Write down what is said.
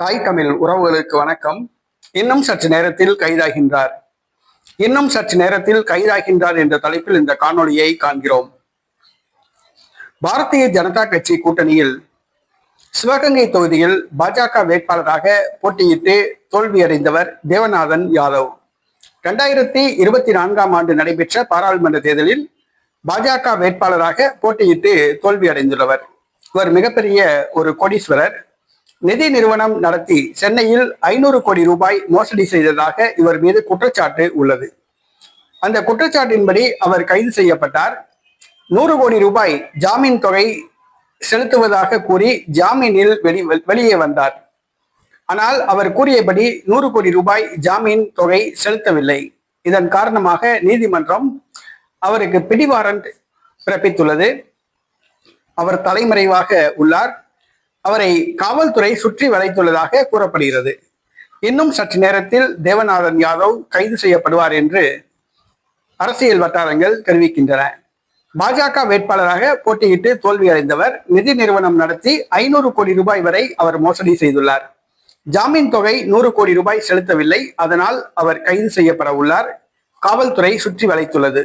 தாய் தமிழ் உறவுகளுக்கு வணக்கம். இன்னும் சற்று நேரத்தில் கைதாகின்றார். இன்னும் சற்று நேரத்தில் கைதாகின்றார் என்ற தலைப்பில் இந்த காணொளியை காண்கிறோம். பாரதிய ஜனதா கட்சி கூட்டணியில் சிவகங்கை தொகுதியில் பாஜக வேட்பாளராக போட்டியிட்டு தோல்வியடைந்தவர் தேவநாதன் யாதவ். இரண்டாயிரத்தி இருபத்தி நான்காம் ஆண்டு நடைபெற்ற பாராளுமன்ற தேர்தலில் பாஜக வேட்பாளராக போட்டியிட்டு தோல்வியடைந்துள்ளவர். இவர் மிகப்பெரிய ஒரு கோடீஸ்வரர். நிதி நிறுவனம் நடத்தி சென்னையில் ஐநூறு கோடி ரூபாய் மோசடி செய்ததாக இவர் மீது குற்றச்சாட்டு உள்ளது. அந்த குற்றச்சாட்டின்படி அவர் கைது செய்யப்பட்டார். நூறு கோடி ரூபாய் ஜாமீன் தொகை செலுத்துவதாக கூறி ஜாமீனில் வெளி வெளியே வந்தார். ஆனால் அவர் கூறியபடி நூறு கோடி ரூபாய் ஜாமீன் தொகை செலுத்தவில்லை. இதன் காரணமாக நீதிமன்றம் அவருக்கு பிடிவாரண்ட் பிறப்பித்துள்ளது. அவர் தலைமறைவாக உள்ளார். அவரை காவல்துறை சுற்றி வளைத்துள்ளதாக கூறப்படுகிறது. இன்னும் சற்று நேரத்தில் தேவநாதன் யாதவ் கைது செய்யப்படுவார் என்று அரசியல் வட்டாரங்கள் தெரிவிக்கின்றன. பாஜக வேட்பாளராக போட்டியிட்டு தோல்வியடைந்தவர் நிதி நிறுவனம் நடத்தி ஐநூறு கோடி ரூபாய் வரை அவர் மோசடி செய்துள்ளார். ஜாமீன் தொகை நூறு கோடி ரூபாய் செலுத்தவில்லை. அதனால் அவர் கைது செய்யப்பட உள்ளார். காவல்துறை சுற்றி வளைத்துள்ளது.